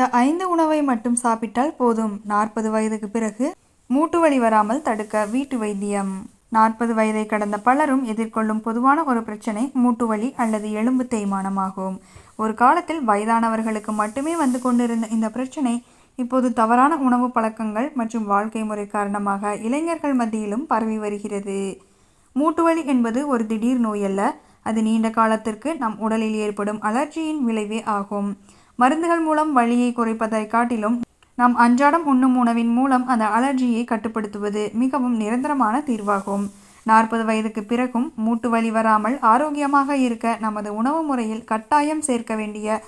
இந்த ஐந்து உணவை மட்டும் சாப்பிட்டால் போதும். நாற்பது வயதுக்கு பிறகு மூட்டு வலி வராமல் தடுக்க வீட்டு வைத்தியம். நாற்பது வயதை கடந்த பலரும் எதிர்கொள்ளும் பொதுவான ஒரு பிரச்சனை மூட்டு வலி அல்லது எலும்பு தேய்மானமாகும். ஒரு காலத்தில் வயதானவர்களுக்கு மட்டுமே வந்து கொண்டிருந்த இந்த பிரச்சனை இப்போது தவறான உணவு பழக்கங்கள் மற்றும் வாழ்க்கை முறை காரணமாக இளைஞர்கள் மத்தியிலும் பரவி வருகிறது. மூட்டு வலி என்பது ஒரு திடீர் நோய் அல்ல அது நீண்ட காலத்திற்கு நம் உடலில் ஏற்படும் அலர்ஜியின் விளைவே ஆகும். மருந்துகள் மூலம் வலியை குறைப்பதை காட்டிலும் நாம் அன்றாடம் உண்ணும் உணவின் மூலம் அந்த அலர்ஜியை கட்டுப்படுத்துவது மிகவும் நிரந்தரமான தீர்வாகும். நாற்பது வயதுக்கு பிறகும் மூட்டு வலி வராமல் ஆரோக்கியமாக இருக்க நமது உணவு முறையில் கட்டாயம் சேர்க்க வேண்டிய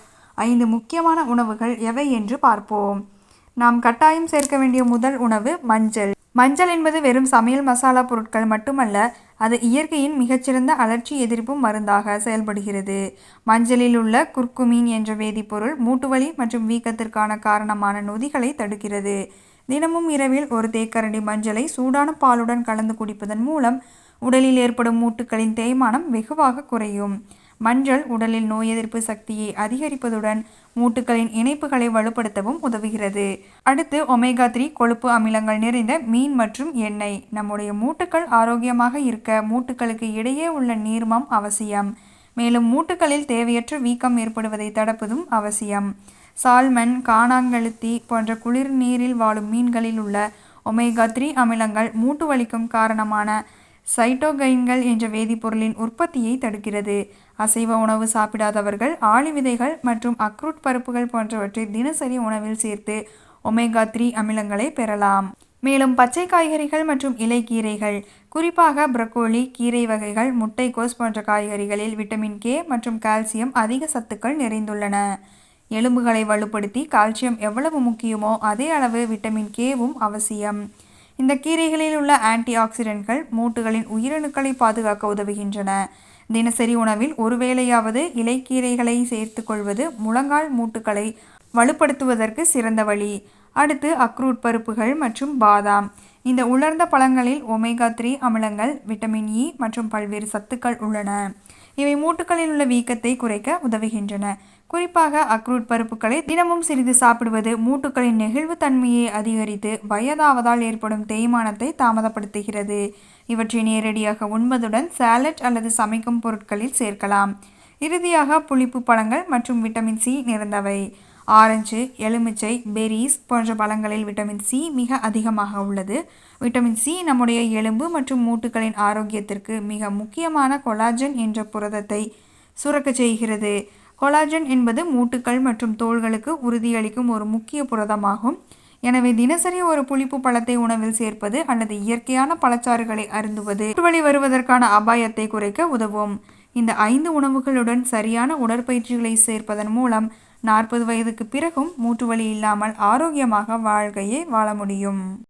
ஐந்து முக்கியமான உணவுகள் எவை என்று பார்ப்போம். நாம் கட்டாயம் சேர்க்க வேண்டிய முதல் உணவு மஞ்சள். மஞ்சள் என்பது வெறும் சமையல் மசாலா பொருட்கள் மட்டுமல்ல அது இயற்கையின் மிகச்சிறந்த அலர்ச்சி எதிர்ப்பு மருந்தாக செயல்படுகிறது. மஞ்சளில் உள்ள குர்குமின் என்ற வேதிப்பொருள் மூட்டுவலி மற்றும் வீக்கத்திற்கான காரணமான நொதிகளை தடுக்கிறது. தினமும் இரவில் ஒரு தேக்கரண்டி மஞ்சளை சூடான பாலுடன் கலந்து குடிப்பதன் மூலம் உடலில் ஏற்படும் மூட்டுகளின் தேய்மானம் வெகுவாக குறையும். மஞ்சள் உடலில் நோய் எதிர்ப்பு சக்தியை அதிகரிப்பதுடன் மூட்டுகளின் இணைப்புகளை வலுப்படுத்தவும் உதவுகிறது. அடுத்து ஒமேகா த்ரீ கொழுப்பு அமிலங்கள் நிறைந்த மீன் மற்றும் எண்ணெய். நம்முடைய மூட்டுகள் ஆரோக்கியமாக இருக்க மூட்டுகளுக்கு இடையே உள்ள நீர்மம் அவசியம். மேலும் மூட்டுகளில் தேவையற்ற வீக்கம் ஏற்படுவதை தடுப்பதும் அவசியம். சால்மன் காணாங்கழுத்தி போன்ற குளிர் நீரில் வாழும் மீன்களில் உள்ள ஒமேகா த்ரீ அமிலங்கள் மூட்டு வலிக்கும் காரணமான சைட்டோகைன்கள் என்ற வேதிப்பொருளின் உற்பத்தியை தடுக்கிறது. அசைவ உணவு சாப்பிடாதவர்கள் ஆளி விதைகள் மற்றும் அக்ரூட் பருப்புகள் போன்றவற்றை தினசரி உணவில் சேர்த்து ஒமேகா த்ரீ அமிலங்களை பெறலாம். மேலும் பச்சை காய்கறிகள் மற்றும் இலைக்கீரைகள் குறிப்பாக ப்ரக்கோலி கீரை வகைகள் முட்டைக்கோஸ் போன்ற காய்கறிகளில் விட்டமின் கே மற்றும் கால்சியம் அதிக சத்துக்கள் நிறைந்துள்ளன. எலும்புகளை வலுப்படுத்தி கால்சியம் எவ்வளவு முக்கியமோ அதே அளவு விட்டமின் கேவும் அவசியம். இந்த கீரைகளில் உள்ள ஆன்டி ஆக்சிடென்ட்கள் மூட்டுகளின் உயிரணுக்களை பாதுகாக்க உதவுகின்றன. தினசரி உணவில் ஒருவேளையாவது இலைக்கீரைகளை சேர்த்து கொள்வது முழங்கால் மூட்டுகளை வலுப்படுத்துவதற்கு சிறந்த வழி. அடுத்து அக்ரூட் பருப்புகள் மற்றும் பாதாம். இந்த உலர்ந்த பழங்களில் ஒமேகா த்ரீ அமிலங்கள் விட்டமின் இ மற்றும் பல்வேறு சத்துக்கள் உள்ளன. இவை மூட்டுகளில் உள்ள வீக்கத்தை குறைக்க உதவுகின்றன. குறிப்பாக அக்ரூட் பருப்புகளை தினமும் சிறிது சாப்பிடுவது மூட்டுகளின் நெகிழ்வு தன்மையை அதிகரித்து வயதாவதால் ஏற்படும் தேய்மானத்தை தாமதப்படுத்துகிறது. இவற்றை நேரடியாக உண்பதுடன் சாலட் அல்லது சமைக்கும் பொருட்களில் சேர்க்கலாம். இறுதியாக புளிப்பு பழங்கள் மற்றும் விட்டமின் சி நிறைந்தவை. ஆரஞ்சு எலுமிச்சை பெரிஸ் போன்ற பழங்களில் விட்டமின் சி மிக அதிகமாக உள்ளது. விட்டமின் சி நம்முடைய எலும்பு மற்றும் மூட்டுகளின் ஆரோக்கியத்திற்கு மிக முக்கியமான கொலாஜன் என்ற புரதத்தை சுரக்க செய்கிறது. கொலாஜன் என்பது மூட்டுகள் மற்றும் தோள்களுக்கு உறுதியளிக்கும் ஒரு முக்கிய புரதமாகும். எனவே தினசரி ஒரு புளிப்பு பழத்தை உணவில் சேர்ப்பது அல்லது இயற்கையான பழச்சாறுகளை அருந்துவது வழி வருவதற்கான அபாயத்தை குறைக்க உதவும். இந்த ஐந்து உணவுகளுடன் சரியான உடற்பயிற்சிகளை சேர்ப்பதன் மூலம் நாற்பது வயதுக்கு பிறகும் மூட்டு வலி இல்லாமல் ஆரோக்கியமாக வாழ்க்கையை வாழ முடியும்.